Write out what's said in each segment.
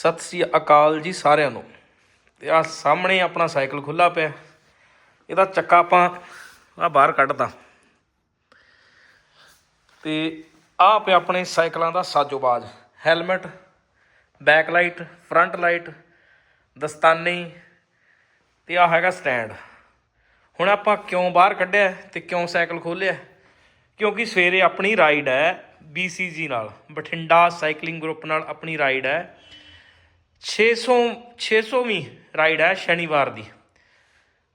ਸਤਿ ਸ੍ਰੀ ਅਕਾਲ ਜੀ ਸਾਰਿਆਂ ਨੂੰ। ਤੇ ਆ ਸਾਹਮਣੇ ਆਪਣਾ ਸਾਈਕਲ ਖੁੱਲਾ ਪਿਆ। ਇਹਦਾ ਚੱਕਾ ਆਪਾਂ ਆ ਬਾਹਰ ਕੱਢਦਾ ਤੇ ਆ ਪਿਆ ਆਪਣੇ ਸਾਈਕਲਾਂ ਦਾ ਸਾਜੋਬਾਜ਼। Helmet back light front light, ਦਸਤਾਨੇ। ਤੇ ਆ ਹੈਗਾ ਸਟੈਂਡ। ਹੁਣ ਆਪਾਂ ਕਿਉਂ ਬਾਹਰ ਕੱਢਿਆ ਤੇ ਕਿਉਂ ਸਾਈਕਲ ਖੋਲਿਆ ਕਿਉਂਕਿ ਸਵੇਰੇ ਆਪਣੀ ਰਾਈਡ ਹੈ BCG ਨਾਲ। ਬਠਿੰਡਾ ਸਾਈਕਲਿੰਗ ਗਰੁੱਪ ਨਾਲ ਆਪਣੀ ਰਾਈਡ ਹੈ। 600 600ਵੀਂ ਰਾਈਡ ਹੈ ਸ਼ਨੀਵਾਰ ਦੀ।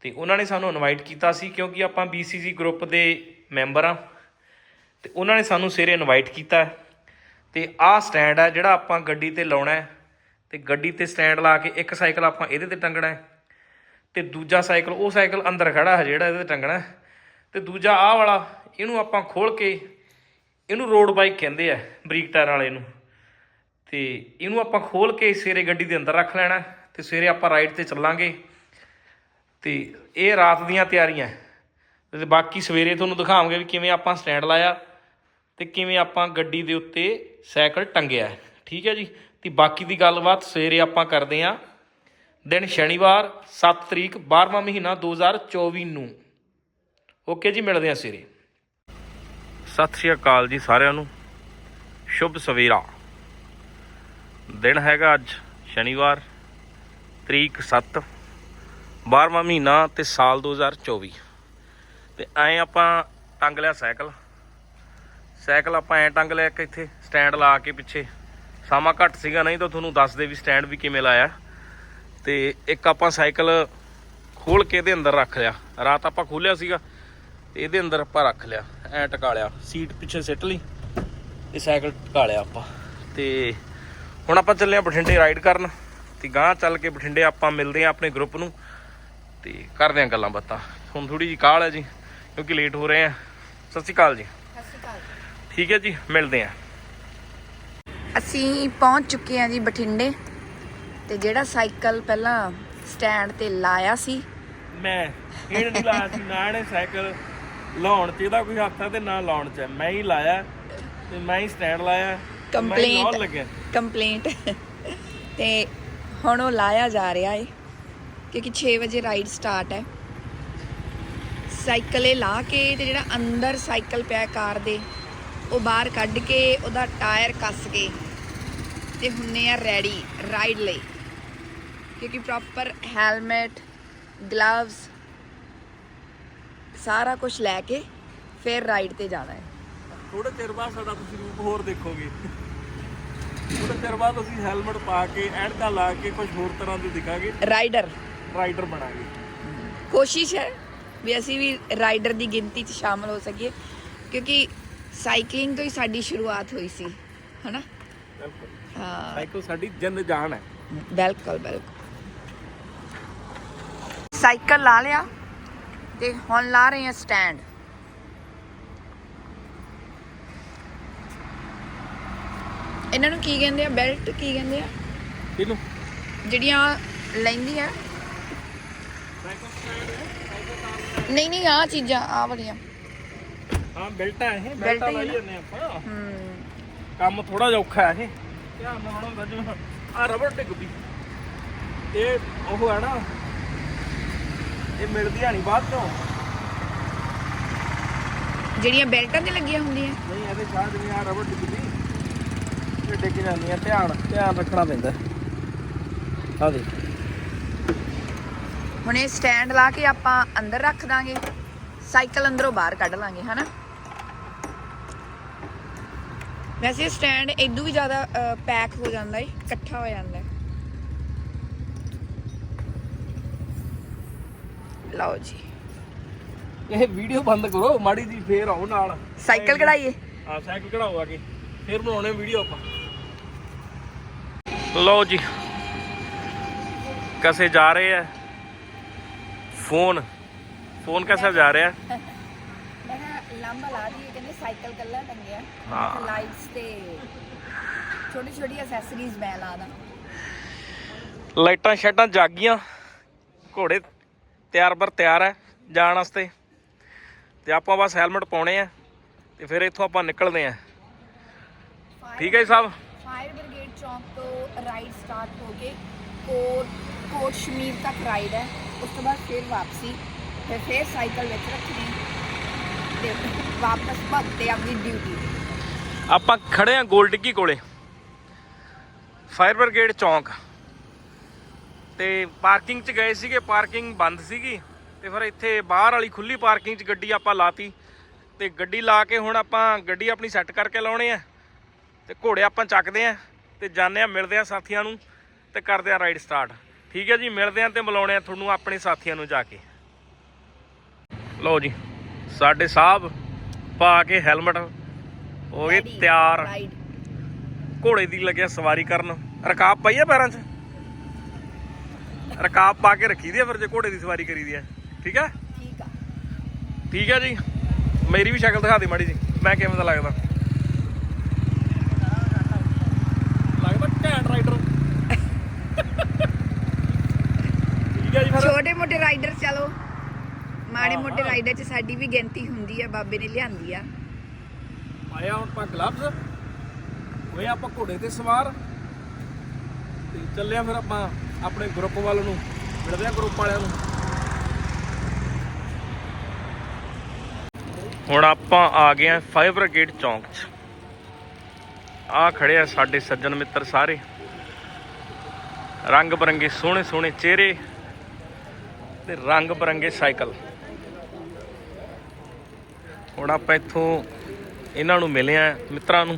ਤੇ ਉਹਨਾਂ ਨੇ ਸਾਨੂੰ ਇਨਵਾਈਟ ਕੀਤਾ ਸੀ ਕਿਉਂਕਿ ਆਪਾਂ BCG ਗਰੁੱਪ ਦੇ ਮੈਂਬਰ ਆ ਤੇ ਉਹਨਾਂ ਨੇ ਸਾਨੂੰ ਸਵੇਰੇ ਇਨਵਾਈਟ ਕੀਤਾ ਹੈ। ਤੇ ਆਹ ਸਟੈਂਡ ਹੈ ਜਿਹੜਾ ਆਪਾਂ ਗੱਡੀ ਤੇ ਲਾਉਣਾ ਹੈ। ਤੇ ਗੱਡੀ ਤੇ ਸਟੈਂਡ ਲਾ ਕੇ ਇੱਕ ਸਾਈਕਲ ਆਪਾਂ ਇਹਦੇ ਤੇ ਟੰਗਣਾ ਹੈ। ਤੇ ਦੂਜਾ ਸਾਈਕਲ ਉਹ ਸਾਈਕਲ ਅੰਦਰ ਖੜਾ ਹੈ ਜਿਹੜਾ ਇਹਦੇ ਤੇ ਟੰਗਣਾ ਹੈ। ਤੇ ਦੂਜਾ ਆਹ ਵਾਲਾ, ਇਹਨੂੰ ਆਪਾਂ ਖੋਲ ਕੇ ਇਹਨੂੰ ਰੋਡ ਬਾਈਕ ਕਹਿੰਦੇ ਆ ਬਰੀਕ ਟਾਇਰ ਵਾਲੇ ਨੂੰ। ਤੇ ਇਹਨੂੰ ਆਪਾਂ ਖੋਲ ਕੇ ਸਵੇਰੇ ਗੱਡੀ ਦੇ ਅੰਦਰ ਰੱਖ ਲੈਣਾ ਤੇ ਸਵੇਰੇ ਆਪਾਂ ਰਾਈਡ ਤੇ ਚੱਲਾਂਗੇ। ਤੇ ਇਹ ਰਾਤ ਦੀਆਂ ਤਿਆਰੀਆਂ ਤੇ ਬਾਕੀ ਸਵੇਰੇ ਤੁਹਾਨੂੰ ਦਿਖਾਵਾਂਗੇ ਵੀ ਕਿਵੇਂ ਆਪਾਂ ਸਟੈਂਡ ਲਾਇਆ ਤੇ ਕਿਵੇਂ ਆਪਾਂ ਗੱਡੀ ਦੇ ਉੱਤੇ ਸਾਈਕਲ ਟੰਗਿਆ ਠੀਕ ਹੈ ਜੀ? ਤੇ ਬਾਕੀ ਦੀ ਗੱਲਬਾਤ ਸਵੇਰੇ ਆਪਾਂ ਕਰਦੇ ਆਂ ਦਿਨ ਸ਼ਨੀਵਾਰ 7 ਤਰੀਕ 12ਵਾਂ ਮਹੀਨਾ 2024 ਨੂੰ। ਓਕੇ ਜੀ, ਮਿਲਦੇ ਆਂ ਸਵੇਰੇ। ਸਤਿ ਸ਼੍ਰੀ ਅਕਾਲ ਜੀ ਸਾਰਿਆਂ ਨੂੰ। ਸ਼ੁਭ ਸਵੇਰਾ। ਦਿਨ ਹੈਗਾ ਅੱਜ, ਸ਼ਨੀਵਾਰ, ਤਰੀਕ 7 12ਵਾਂ ਮਹੀਨਾ ਤੇ ਸਾਲ 2024 ਤੇ ਐਂ ਆਪਾਂ ਟੰਗ ਲਿਆ ਸਾਈਕਲ। ਸਾਈਕਲ ਆਪਾਂ ਐਂ ਟੰਗ ਲਿਆ ਇੱਕ ਇੱਥੇ ਸਟੈਂਡ ਲਾ ਕੇ ਪਿੱਛੇ। ਸਮਾਂ ਘੱਟ ਸੀਗਾ ਨਹੀਂ ਤਾਂ ਤੁਹਾਨੂੰ ਦੱਸ ਦੇ ਵੀ ਸਟੈਂਡ ਵੀ ਕਿਵੇਂ ਲਾਇਆ। ਤੇ ਇੱਕ ਆਪਾਂ ਸਾਈਕਲ ਖੋਲ ਕੇ ਇਹਦੇ ਅੰਦਰ ਰੱਖ ਲਿਆ। ਰਾਤ ਆਪਾਂ ਖੋਲਿਆ ਸੀਗਾ, ਤੇ ਇਹਦੇ ਅੰਦਰ ਆਪਾਂ ਰੱਖ ਲਿਆ। ਐਂ ਟਕਾ ਲਿਆ। ਸੀਟ ਪਿੱਛੇ ਸਿੱਟ ਲਈ ਤੇ ਸਾਈਕਲ ਟਕਾ ਲਿਆ ਆਪਾਂ। ਤੇ ਹੁਣ ਆਪਾਂ ਚੱਲੇ ਆ ਬਠਿੰਡੇ ਰਾਈਡ ਕਰਨ ਤੇ ਗਾਂ ਚੱਲ ਕੇ ਬਠਿੰਡੇ ਆਪਾਂ ਮਿਲਦੇ ਆ ਆਪਣੇ ਗਰੁੱਪ ਨੂੰ ਤੇ ਕਰਦੇ ਆ ਗੱਲਾਂ ਬਾਤਾਂ। ਹੁਣ ਥੋੜੀ ਜੀ ਕਾਹਲ ਹੈ ਜੀ ਕਿਉਂਕਿ ਲੇਟ ਹੋ ਰਹੇ ਆ। ਸਤਿ ਸ਼੍ਰੀ ਅਕਾਲ ਜੀ। ਠੀਕ ਹੈ ਜੀ ਮਿਲਦੇ ਆ। ਅਸੀਂ ਪਹੁੰਚ ਚੁੱਕੇ ਹਾਂ ਜੀ ਬਠਿੰਡੇ ਤੇ ਜਿਹੜਾ ਸਾਈਕਲ ਪਹਿਲਾਂ ਸਟੈਂਡ ਤੇ ਲਾਇਆ ਸੀ। ਮੈਂ ਇਹ ਨਹੀਂ ਲਾਇਆ ਸੀ ਨਾ ਇਹਨੇ ਸਾਈਕਲ ਲਾਉਣ ਚ ਇਹਦਾ ਕੋਈ ਹੱਥ ਹੈ ਤੇ ਨਾ ਲਾਉਣ ਚ। ਮੈਂ ਹੀ ਲਾਇਆ ਤੇ ਮੈਂ ਹੀ ਸਟੈਂਡ ਲਾਇਆ ਕੰਪਲੇਂਟ ਲੱਗਿਆ। ਕੰਪਲੇਂਟ ਤੇ ਹੁਣ ਉਹ ਲਾਇਆ ਜਾ ਰਿਹਾ ਏ, ਕਿਉਂਕਿ 6 ਵਜੇ ਰਾਈਡ ਸਟਾਰਟ ਹੈ। ਸਾਈਕਲ ਇਹ ਲਾ ਕੇ ਤੇ ਜਿਹੜਾ ਅੰਦਰ ਸਾਈਕਲ ਪਿਆ ਕਾਰ ਦੇ, ਉਹ ਬਾਹਰ ਕੱਢ ਕੇ ਉਹਦਾ ਟਾਇਰ ਕੱਸ ਕੇ ਤੇ ਹੁੰਨੇ ਆ ਰੈਡੀ ਰਾਈਡ ਲਈ। ਕਿਉਂਕਿ ਪ੍ਰੋਪਰ ਹੈਲਮਟ ਗਲਵਸ ਸਾਰਾ ਕੁਝ ਲੈ ਕੇ ਫਿਰ ਰਾਈਡ ਤੇ ਜਾਣਾ ਹੈ। ਥੋੜੇ ਚਿਰ ਬਾਅਦ ਸਾਡਾ ਤੁਸੀਂ ਰੂਪ ਹੋਰ ਦੇਖੋਗੇ। ਥੋੜੇ ਚਿਰ ਬਾਅਦ ਅਸੀਂ ਹੈਲਮਟ ਪਾ ਕੇ ਐਨਕਾਂ ਲਾ ਕੇ ਕੁਝ ਹੋਰ ਤਰ੍ਹਾਂ ਦੇ ਦਿਖਾਂਗੇ। Rider rider ਬਣਾਂਗੇ। ਕੋਸ਼ਿਸ਼ ਹੈ ਵੀ ਅਸੀਂ ਵੀ ਰਾਈਡਰ ਦੀ ਗਿਣਤੀ 'ਚ ਸ਼ਾਮਲ ਹੋ ਸਕੀਏ ਕਿਉਂਕਿ ਸਾਈਕਲਿੰਗ ਤੋਂ ਹੀ ਸਾਡੀ ਸ਼ੁਰੂਆਤ ਹੋਈ ਸੀ ਹਨਾ? ਬਿਲਕੁਲ। ਹਾਂ। ਸਾਈਕਲ ਸਾਡੀ ਜਿੰਦ ਜਾਨ ਹੈ। ਬਿਲਕੁਲ ਬਿਲਕੁਲ। ਸਾਈਕਲ ਲਾ ਲਿਆ ਤੇ ਹੁਣ ਲਾ ਰਹੇ ਹਾਂ ਸਟੈਂਡ ਇਹਨਾਂ ਨੂੰ ਕੀ ਕਹਿੰਦੇ ਆ? ਬੈਲਟ ਕੀ ਕਹਿੰਦੇ ਆ? ਇਹਨੂੰ ਜਿਹੜੀਆਂ ਲੈਂਦੀਆਂ ਹੈ ਨਹੀਂ ਨਹੀਂ ਆ ਚੀਜ਼ਾਂ ਆ ਵਾਲੀਆਂ। ਹਾਂ ਬੈਲਟਾਂ ਇਹ। ਬੈਲਟਾਂ ਹੀ ਲਾਈ। ਜਾਂਦੇ ਆਪਾਂ। ਹਮ ਕੰਮ ਥੋੜਾ ਜਿਹਾ ਔਖਾ ਹੈ ਇਹ। ਧਿਆਨ ਨਾਲ ਹੋਣਾ ਹੁੰਦਾ ਜਿਵੇਂ ਆ ਰਬੜ ਡਿੱਗ ਪਈ ਇਹ ਉਹ ਹੈ ਨਾ ਇਹ ਮਿਲਦੀ ਨਹੀਂ ਬਾਅਦ ਚੋਂ। ਜਿਹੜੀਆਂ ਬੈਲਟਾਂ ਤੇ ਲੱਗੀਆਂ ਹੁੰਦੀਆਂ। ਨਹੀਂ ਇਹਦੇ ਸ਼ਾਹ ਜਿਵੇਂ ਆ ਰਬੜ ਡਿੱਗ ਪਈ ਇਹ ਡਿੱਗ ਜਾਂਦੀ ਆ ਧਿਆਨ ਧਿਆਨ ਰੱਖਣਾ ਪੈਂਦਾ। ਆ ਦੇ ਹੁਣ ਇਹ ਸਟੈਂਡ ਲਾ ਕੇ ਆਪਾਂ ਅੰਦਰ ਰੱਖ ਦਾਂਗੇ। ਸਾਈਕਲ ਅੰਦਰੋਂ ਬਾਹਰ ਕੱਢ ਲਾਂਗੇ ਹਨਾ? ਵੈਸੇ ਸਟੈਂਡ ਇਦੋਂ ਵੀ ਜ਼ਿਆਦਾ ਪੈਕ ਹੋ ਜਾਂਦਾ ਹੈ ਇਕੱਠਾ ਹੋ ਜਾਂਦਾ ਹੈ ਲਓ ਜੀ। ਇਹ ਵੀਡੀਓ ਬੰਦ ਕਰੋ ਮਾੜੀ ਜੀ ਫੇਰ ਆਓ ਨਾਲ। ਸਾਈਕਲ ਕਢਾਈਏ। ਆ ਸਾਈਕਲ ਕਢਾਓ ਆ ਕੇ। ਫੇਰ ਬਣਾਉਣੇ ਵੀਡੀਓ ਆਪਾਂ। ਲਓ ਜੀ। ਕਸੇ ਜਾ ਰਹੇ ਆ? ਫੋਨ। ਫੋਨ ਕੈਸਾ ਜਾ ਰਿਹਾ? ਹੈ ਮੈਂ ਲੰਬਾ ਲਾ ਦਈਏ ਕਹਿੰਦੇ ਸਾਈਕਲ ਕੱਲਾ ਟੰਗਿਆ। ਹਾਂ। ਲਾਈਟਸ ਤੇ ਛੋਟੀ ਛੋਟੀ ਐਕਸੈਸਰੀਜ਼ ਮੈਂ ਲਾ ਦਾਂ। ਲਾਈਟਾਂ ਸ਼ੈਡਾਂ ਜਾਗੀਆਂ। ਘੋੜੇ ਤਿਆਰ ਬਰ ਤਿਆਰ ਹੈ ਜਾਣ ਵਾਸਤੇ। ਤੇ ਆਪਾਂ ਬਸ ਹੈਲਮਟ ਪਾਉਣੇ ਆ। ਤੇ ਫਿਰ ਇੱਥੋਂ ਆਪਾਂ ਨਿਕਲਦੇ ਆ। ਠੀਕ ਹੈ ਜੀ ਸਾਹਿਬ। ਫਾਇਰ ਬ੍ਰਿਗੇਡ ਚੌਂਕ ਤੋਂ ਰਾਈਡ ਸਟਾਰਟ ਹੋ ਕੇ ਕੋਟ ਕੋਟ ਸ਼ਮੀਰ ਤੱਕ ਰਾਈਡ ਹੈ। ਉਸ ਤੋਂ ਬਾਅਦ ਫਿਰ ਵਾਪਸੀ। ਫਿਰ ਫਿਰ ਸਾਈਕਲ ਵਿੱਚ ਰੱਖਣੀ ਤੇ ਵਾਪਸ ਭਗਤੇ ਆਪਣੀ ਡਿਊਟੀ ਆਪਾਂ ਖੜੇ ਆ ਗੋਲ ਡਿੱਗੀ ਕੋਲੇ। ਫਾਇਰ ਬ੍ਰਿਗੇਡ ਚੌਂਕ। ਤੇ ਪਾਰਕਿੰਗ 'ਚ ਗਏ ਸੀਗੇ ਪਾਰਕਿੰਗ ਬੰਦ ਸੀਗੀ। ਤੇ ਫਿਰ ਇੱਥੇ ਬਾਹਰ ਵਾਲੀ ਖੁੱਲੀ ਪਾਰਕਿੰਗ 'ਚ ਗੱਡੀ ਆਪਾਂ ਲਾਤੀ। ਤੇ ਗੱਡੀ ਲਾ ਕੇ ਹੁਣ ਆਪਾਂ ਗੱਡੀ ਆਪਣੀ ਸੈੱਟ ਕਰਕੇ ਲਾਉਣੇ ਆ ਤੇ ਘੋੜੇ ਆਪਾਂ ਚੱਕਦੇ ਆ ਤੇ ਜਾਂਦੇ ਆ ਮਿਲਦੇ ਆ ਸਾਥੀਆਂ ਨੂੰ ਤੇ ਕਰਦੇ ਆ ਰਾਈਡ ਸਟਾਰਟ ਠੀਕ ਹੈ ਜੀ ਮਿਲਦੇ ਆ ਤੇ ਮਿਲਾਉਣੇ ਆ ਤੁਹਾਨੂੰ ਆਪਣੇ ਸਾਥੀਆਂ ਨੂੰ ਜਾ ਕੇ। ਲਓ ਜੀ ਸਾਡੇ ਸਾਹਿਬ ਪਾ ਕੇ ਹੈਲਮਟ ਹੋ ਗਏ ਤਿਆਰ। ਘੋੜੇ ਦੀ ਲੱਗਿਆ ਸਵਾਰੀ ਕਰਨ। ਰਕਾਬ ਪਈ ਆ ਪੈਰਾਂ 'ਚ? ਰਕਾਬ ਪਾ ਕੇ ਰੱਖੀ ਦੀ ਆ ਫਿਰ ਜੇ ਘੋੜੇ ਦੀ ਸਵਾਰੀ ਕਰੀਦੀ ਆ। ਠੀਕ ਆ? ਠੀਕ ਆ। ਠੀਕ ਆ ਜੀ। ਮੇਰੀ ਵੀ ਸ਼ਕਲ ਦਿਖਾ ਦੇ ਮਾੜੀ ਜੀ ਮੈਂ ਕਿਵੇਂ ਦਾ ਲੱਗਦਾ ਘੈਂਟ ਰਾਈਡਰ ਠੀਕ ਆ ਜੀ ਫਿਰ। ਛੋਟੇ ਮੋਟੇ ਰਾਈਡਰ ਚਲੋ। ਮਾੜੇ ਮੋਟੇ ਰਾਈਡਰ ਚ ਸਾਡੀ ਵੀ ਗਿਣਤੀ ਹੁੰਦੀ ਆ ਬਾਬੇ ਨੇ ਲਿਆਂਦੀ ਆ। ਆਇਆ ਹੁਣ ਆਪਾਂ ਗਲਵਜ਼ ਹੋਏ ਆਪਾਂ ਘੋੜੇ ਤੇ ਸਵਾਰ। ਤੇ ਚੱਲਿਆ ਫਿਰ ਆਪਾਂ ਆਪਣੇ ਗਰੁੱਪ ਵੱਲ ਨੂੰ। ਮਿਲਦੇ ਆ ਗਰੁੱਪ ਵਾਲਿਆਂ ਨੂੰ। ਹੁਣ ਆਪਾਂ ਆ ਗਏ ਆ ਫਾਇਰ ਬ੍ਰਿਗੇਡ ਚੌਂਕ 'ਚ। ਆ ਖੜੇ ਆ ਸਾਡੇ ਸੱਜਣ ਮਿੱਤਰ ਸਾਰੇ। ਰੰਗ ਬਰੰਗੇ ਸੋਹਣੇ ਸੋਹਣੇ ਚਿਹਰੇ। ਤੇ ਰੰਗ ਬਰੰਗੇ ਸਾਈਕਲ। ਹੁਣ ਆਪਾਂ ਇੱਥੋਂ ਇਹਨਾਂ ਨੂੰ ਮਿਲੇ ਆ ਮਿੱਤਰਾਂ ਨੂੰ।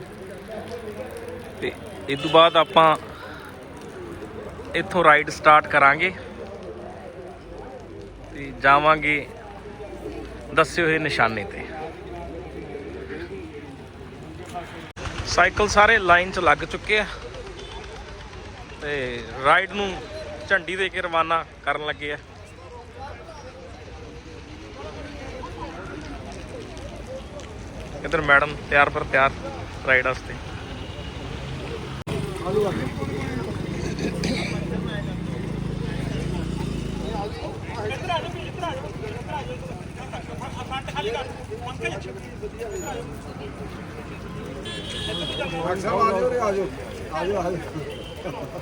ਤੇ ਇਸ ਤੋਂ ਬਾਅਦ ਆਪਾਂ ਇੱਥੋਂ ਰਾਈਡ ਸਟਾਰਟ ਕਰਾਂਗੇ। ਤੇ ਜਾਵਾਂਗੇ ਦੱਸੇ ਹੋਏ ਨਿਸ਼ਾਨੇ ਤੇ। ਸਾਈਕਲ ਸਾਰੇ ਲਾਈਨ 'ਚ ਲੱਗ ਚੁੱਕੇ ਆ। ਤੇ ਰਾਈਡ ਨੂੰ ਝੰਡੀ ਦੇ ਕੇ ਰਵਾਨਾ ਕਰਨ ਲੱਗੇ ਆ। ਇਧਰ ਮੈਡਮ ਤਿਆਰ ਪਰ ਤਿਆਰ ਰਾਈਡ ਵਾਸਤੇ। ਸਾਹਿਬ ਆ ਜਾਓ ਰੇ ਆ ਜਾਓ ਆ ਜਾਓ ਆ ਜਾਓ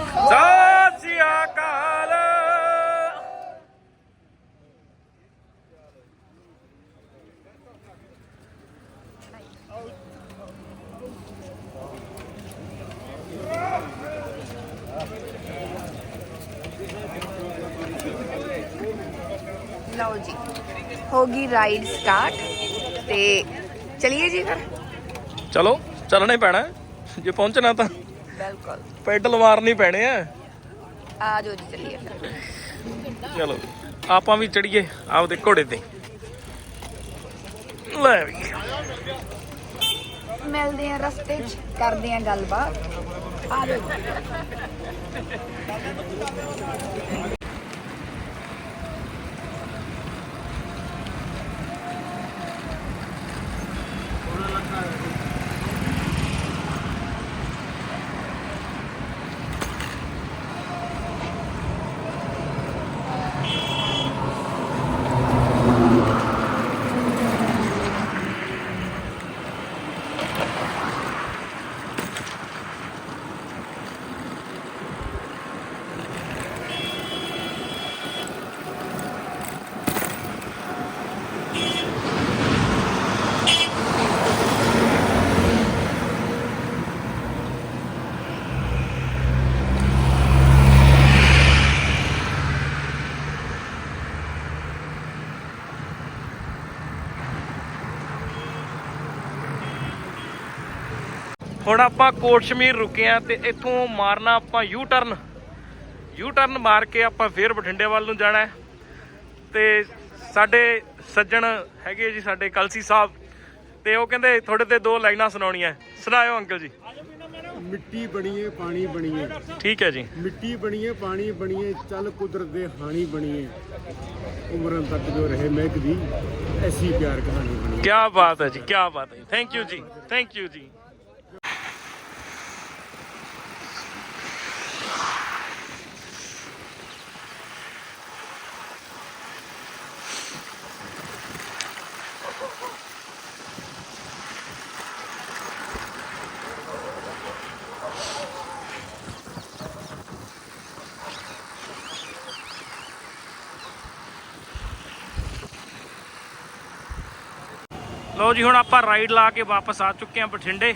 ਸਤਿ ਸ੍ਰੀ ਅਕਾਲ ਲਓ ਜੀ ਹੋ ਗਈ ਰਾਈਡ ਸਟਾਰਟ ਤੇ ਚਲਿਏ ਜੀ ਫਿਰ? ਚਲੋ ਚੱਲਣਾ ਹੀ ਪੈਣਾ। ਹੈ। ਜੇ ਪਹੁੰਚਣਾ ਤਾਂ ਬਿਲਕੁਲ। ਪੈਡਲ ਮਾਰਨੀ ਪੈਣੇ ਆ। ਆ ਜਾਓ ਜੀ ਚਲਿਏ ਫਿਰ। ਚਲੋ ਆਪਾਂ ਵੀ ਚੜੀਏ ਆਪਦੇ ਘੋੜੇ ਤੇ। ਲੈ ਵੀ। ਮਿਲਦੇ ਆ ਰਸਤੇ 'ਚ ਕਰਦੇ ਆ ਗੱਲਬਾਤ। ਆ ਜਾਓ ਜੀ। ਹੁਣ ਆਪਾਂ ਕੋਟ ਸ਼ਮੀਰ ਰੁਕੇ ਆ ਤੇ ਇੱਥੋਂ ਮਾਰਨਾ ਆਪਾਂ ਯੂ ਟਰਨ ਯੂ ਟਰਨ ਮਾਰ ਕੇ ਆਪਾਂ ਫੇਰ ਬਠਿੰਡੇ ਵੱਲ ਨੂੰ ਜਾਣਾ ਹੈ। ਤੇ ਸਾਡੇ ਸੱਜਣ ਹੈਗੇ ਜੀ ਸਾਡੇ ਕਲਸੀ ਸਾਹਿਬ। ਤੇ ਉਹ ਕਹਿੰਦੇ ਤੁਹਾਡੇ ਤੇ ਦੋ ਲਾਈਨਾਂ ਸੁਣਾਉਣੀਆਂ। ਸੁਣਾਇਓ ਅੰਕਲ ਜੀ। ਮਿੱਟੀ ਬਣੀਏ ਪਾਣੀ ਬਣੀਏ ਠੀਕ ਹੈ ਜੀ। ਮਿੱਟੀ ਬਣੀਏ ਪਾਣੀ ਬਣੀਏ ਚੱਲ ਕੁਦਰਤ ਦੇ ਹਾਣੀ ਬਣੀਏ ਉਮਰਾਂ ਤੱਕ ਜੋ ਰਹੇ ਮਹਿਕ ਦੀ ਐਸੀ ਪਿਆਰ ਕਹਾਣੀ ਬਣੀ ਕੀ ਬਾਤ ਹੈ ਜੀ ਕੀ ਬਾਤ ਹੈ। ਥੈਂਕ ਯੂ ਜੀ ਥੈਂਕ ਯੂ ਜੀ। ਲਓ ਜੀ, ਹੁਣ ਆਪਾਂ ਰਾਈਡ ਲਾ ਕੇ ਵਾਪਸ ਆ ਚੁੱਕੇ ਹਾਂ ਬਠਿੰਡੇ।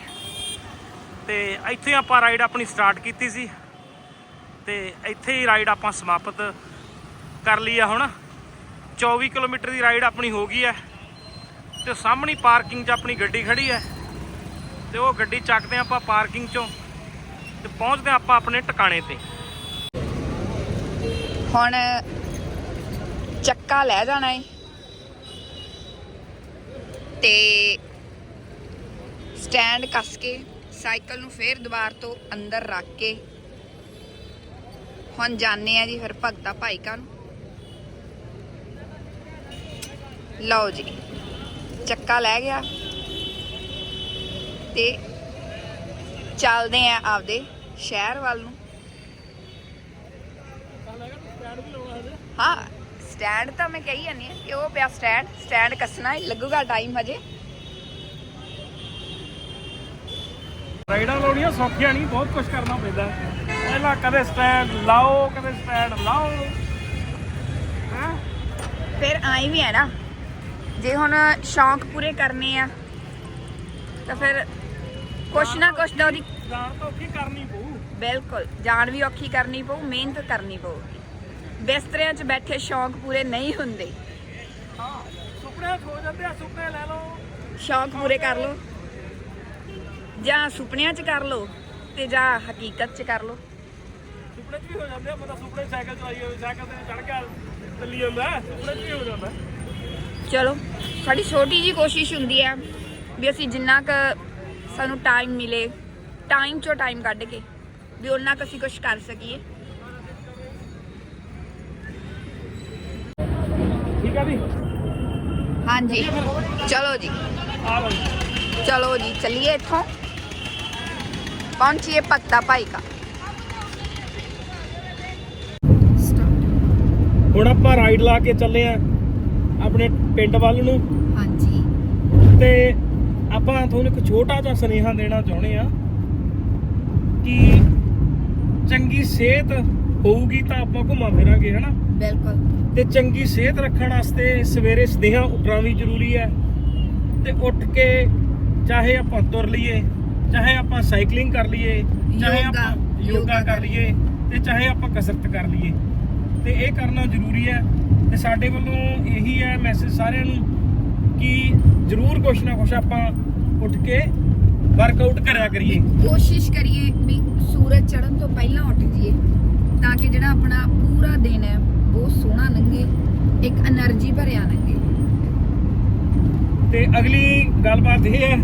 ਤੇ ਇੱਥੇ ਆਪਾਂ ਰਾਈਡ ਆਪਣੀ ਸਟਾਰਟ ਕੀਤੀ ਸੀ। ਤੇ ਇੱਥੇ ਹੀ ਰਾਈਡ ਆਪਾਂ ਸਮਾਪਤ ਕਰ ਲਈ ਆ ਹੁਣ। 24 ਕਿਲੋਮੀਟਰ ਦੀ ਰਾਈਡ ਆਪਣੀ ਹੋ ਗਈ ਹੈ। ਤੇ ਸਾਹਮਣੀ ਪਾਰਕਿੰਗ 'ਚ ਆਪਣੀ ਗੱਡੀ ਖੜੀ ਹੈ। ਤੇ ਉਹ ਗੱਡੀ ਚੱਕਦੇ ਆਪਾਂ ਪਾਰਕਿੰਗ 'ਚੋਂ। ਤੇ ਪਹੁੰਚਦੇ ਹਾਂ ਆਪਾਂ ਆਪਣੇ ਟਿਕਾਣੇ ਤੇ। ਹੁਣ ਚੱਕਾ ਲੈ ਜਾਣਾ ਏ। ਤੇ ਸਟੈਂਡ ਕੱਸ ਕੇ ਸਾਈਕਲ ਨੂੰ ਫੇਰ ਦੁਬਾਰ ਤੋਂ ਅੰਦਰ ਰੱਖ ਕੇ ਹੁਣ ਜਾਣੇ ਆ ਜੀ ਫਿਰ ਭਗਤਾ ਭਾਈ ਕਾ ਨੂੰ। ਲਓ ਜੀ, ਚੱਕਾ ਲੈ ਗਿਆ ਤੇ ਚੱਲਦੇ ਆ ਆਪਦੇ ਸ਼ਹਿਰ ਵੱਲ ਨੂੰ। ਹਾਂ ਸਟੈਂਡ ਤਾਂ ਮੈਂ ਕਹੀ ਜਾਂਦੀ ਹਾਂ ਕਿ ਉਹ ਪਿਆ ਸਟੈਂਡ ਸਟੈਂਡ ਕੱਸਣਾ ਲੱਗੂਗਾ ਟਾਈਮ ਹਜੇ। ਰਾਈਡਾਂ ਲਾਉਣੀਆਂ ਸੌਖੀਆਂ ਨਹੀਂ ਬਹੁਤ ਕੁਝ ਕਰਨਾ ਪੈਂਦਾ। ਪਹਿਲਾਂ ਕਦੇ ਸਟੈਂਡ ਲਾਓ ਕਦੇ ਸਟੈਂਡ ਲਾਓ। ਹਾਂ? ਫਿਰ ਆਈ ਵੀ ਹੈ ਨਾ ਜੇ ਹੁਣ ਸ਼ੌਂਕ ਪੂਰੇ ਕਰਨੇ ਆ ਤਾਂ ਫਿਰ ਕੁਛ ਨਾ ਕੁਛ ਤਾਂ ਉਹਦੀ ਜਾਣ ਤਾਂ ਔਖੀ ਕਰਨੀ ਪਊ। ਬਿਲਕੁਲ ਜਾਨ ਵੀ ਔਖੀ ਕਰਨੀ ਪਊ ਮਿਹਨਤ ਕਰਨੀ ਪਊਗੀ ਬਿਸਤਰਿਆਂ 'ਚ ਬੈਠੇ ਸ਼ੌਂਕ ਪੂਰੇ ਨਹੀਂ ਹੁੰਦੇ। ਹਾਂ ਸੁਪਨੇ ਖੋ ਜਾਂਦੇ ਆ ਸੁਪਨੇ ਲੈ ਲਓ। ਸ਼ੌਂਕ ਪੂਰੇ ਕਰ ਲਓ। ਜਾਂ ਸੁਪਨਿਆਂ 'ਚ ਕਰ ਲਓ ਤੇ ਜਾਂ ਹਕੀਕਤ 'ਚ ਕਰ ਲਓ। ਸੁਪਨੇ 'ਚ ਵੀ ਹੋ ਜਾਂਦੇ ਆ ਬੰਦਾ ਸੁਪਨੇ 'ਚ ਸਾਈਕਲ ਚਲਾਈ ਹੋਵੇ ਸਾਈਕਲ ਤੇ ਚੜ ਕੇ ਚੱਲੀ ਜਾਂਦਾ ਹੈ, ਸੁਪਨੇ 'ਚ ਵੀ ਹੋ ਜਾਂਦਾ ਚਲੋ ਸਾਡੀ ਛੋਟੀ ਜੀ ਕੋਸ਼ਿਸ਼ ਹੁੰਦੀ ਹੈ ਵੀ ਅਸੀਂ ਜਿੰਨਾ ਕ ਸਾਨੂੰ ਟਾਈਮ ਮਿਲੇ ਟਾਈਮ ਚੋਂ ਟਾਈਮ ਕੱਢ ਕੇ ਵੀ ਉਹਨਾਂ ਕੁ ਅਸੀਂ ਕੁਝ ਕਰ ਸਕੀਏ। ਜੀ ਹਾਂਜੀ। ਚਲੋ ਜੀ। ਆ ਲਓ ਜੀ। ਚਲੋ ਜੀ ਚੱਲੀਏ ਇੱਥੋਂ। ਪਹੁੰਚੀਏ ਭਗਤਾ ਭਾਈ ਕਾ। ਹੁਣ ਆਪਾਂ ਰਾਈਡ ਲਾ ਕੇ ਚੱਲੇ ਆ ਆਪਣੇ ਪਿੰਡ ਵੱਲ ਨੂੰ। ਹਾਂਜੀ। ਤੇ ਆਪਾਂ ਤੁਹਾਨੂੰ ਇੱਕ ਛੋਟਾ ਜਿਹਾ ਸੁਨੇਹਾ ਦੇਣਾ ਚਾਹੁੰਦੇ ਆ ਕਿ ਚੰਗੀ ਸਿਹਤ ਹੋਊਗੀ ਤਾਂ ਆਪਾਂ ਘੁੰਮਾ ਫਿਰਾਂਗੇ ਹਨਾ? ਬਿਲਕੁਲ। ਤੇ ਚੰਗੀ ਸਿਹਤ ਰੱਖਣ ਵਾਸਤੇ ਸਵੇਰੇ ਸਦੇਹਾ ਉੱਠਣਾ ਵੀ ਜ਼ਰੂਰੀ ਹੈ। ਤੇ ਉੱਠ ਕੇ ਚਾਹੇ ਆਪਾਂ ਤੁਰ ਲਈਏ ਚਾਹੇ ਆਪਾਂ ਸਾਈਕਲਿੰਗ ਕਰ ਲਈਏ ਚਾਹੇ ਯੋਗਾ, ਆਪਾਂ ਯੋਗਾ ਯੋਗਾ ਕਰ ਕਰ ਲਈਏ ਤੇ ਚਾਹੇ ਆਪਾਂ ਕਸਰਤ ਕਰ ਲਈਏ। ਤੇ ਇਹ ਕਰਨਾ ਜ਼ਰੂਰੀ ਹੈ ਤੇ ਸਾਡੇ ਵੱਲੋਂ ਇਹੀ ਹੈ ਮੈਸੇਜ ਸਾਰਿਆਂ ਨੂੰ ਕਿ ਜ਼ਰੂਰ ਕੁਛ ਨਾ ਕੁਛ ਆਪਾਂ ਉੱਠ ਕੇ ਵਰਕਆਊਟ ਕਰਿਆ ਕਰੀਏ। ਕੋਸ਼ਿਸ਼ ਕਰੀਏ ਵੀ ਸੂਰਜ ਚੜ੍ਹਨ ਤੋਂ ਪਹਿਲਾਂ ਉੱਠ ਜਾਈਏ ਤਾਂ ਕਿ ਜਿਹੜਾ ਆਪਣਾ ਪੂਰਾ ਦਿਨ ਹੈ ਬਹੁਤ ਸੋਹਣਾ ਲੱਗੇ ਇੱਕ એનર્ਜੀ ਭਰਿਆ ਲੰਘੇ ਤੇ ਅਗਲੀ ਗੱਲਬਾਤ ਇਹ ਹੈ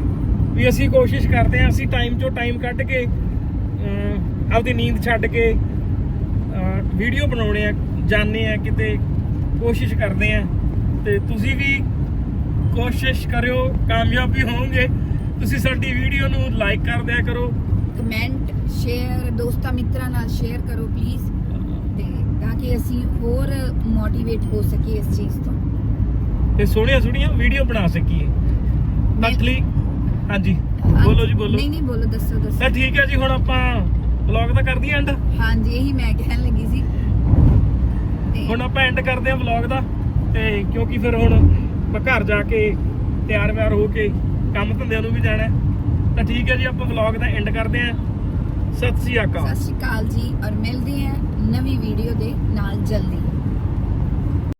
ਵੀ ਅਸੀਂ ਕੋਸ਼ਿਸ਼ ਕਰਦੇ ਹਾਂ ਅਸੀਂ ਟਾਈਮ ਚੋਂ ਟਾਈਮ ਕੱਢ ਕੇ ਆਪਦੀ ਨੀਂਦ ਛੱਡ ਕੇ ਵੀਡੀਓ ਬਣਾਉਣੇ ਆ ਜਾਣੇ ਆ ਕਿਤੇ ਕੋਸ਼ਿਸ਼ ਕਰਦੇ ਆ ਤੇ ਤੁਸੀਂ ਵੀ ਕੋਸ਼ਿਸ਼ ਕਰਿਓ ਕਾਮਯਾਬ ਵੀ ਹੋਵੋਗੇ। ਤੁਸੀਂ ਸਾਡੀ ਵੀਡੀਓ ਨੂੰ ਲਾਈਕ ਕਰ ਦਿਆ ਕਰੋ। ਕਮੈਂਟ ਸ਼ੇਅਰ ਦੋਸਤਾਂ ਮਿੱਤਰਾਂ ਨਾਲ ਸ਼ੇਅਰ ਕਰੋ ਪਲੀਜ਼ ਤੇ ਕਿ ਅਸੀਂ ਹੋਰ ਮੋਟੀਵੇਟ ਹੋ ਸਕੀਏ ਇਸ ਚੀਜ਼ ਤੋਂ। ਤੇ ਸੋਹਣੀਆਂ ਸੋਹਣੀਆਂ ਵੀਡੀਓ ਬਣਾ ਸਕੀਏ। ਮੰਥਲੀ ਹਾਂਜੀ। ਬੋਲੋ ਜੀ ਬੋਲੋ। ਨਹੀਂ ਨਹੀਂ ਬੋਲੋ ਦੱਸੋ ਦੱਸੋ। ਤਾਂ ਠੀਕ ਹੈ ਜੀ ਹੁਣ ਆਪਾਂ ਵਲੌਗ ਤਾਂ ਕਰਦੀ ਐਂਡ ਹਾਂਜੀ ਇਹੀ ਮੈਂ ਕਹਿਣ ਲੱਗੀ ਸੀ। ਤੇ ਹੁਣ ਆਪਾਂ ਐਂਡ ਕਰਦੇ ਹਾਂ ਵਲੌਗ ਦਾ। ਤੇ ਕਿਉਂਕਿ ਫਿਰ ਹੁਣ ਆਪਾਂ ਘਰ ਜਾ ਕੇ ਤਿਆਰ ਵਿਆਰ ਹੋ ਕੇ ਕੰਮ ਧੰਦਿਆਂ ਨੂੰ ਵੀ ਜਾਣਾ। ਤਾਂ ਠੀਕ ਹੈ ਜੀ ਆਪਾਂ ਵਲੌਗ ਦਾ ਐਂਡ ਕਰਦੇ ਹਾਂ। ਸਤਿ ਸ੍ਰੀ ਅਕਾਲ। ਸਤਿ ਸ਼੍ਰੀ ਅਕਾਲ ਜੀ, ਔਰ ਮਿਲਦੇ ਹਾਂ ਨਵੀਂ ਵੀਡੀਓ ਦੇ ਨਾਲ ਜਲਦੀ।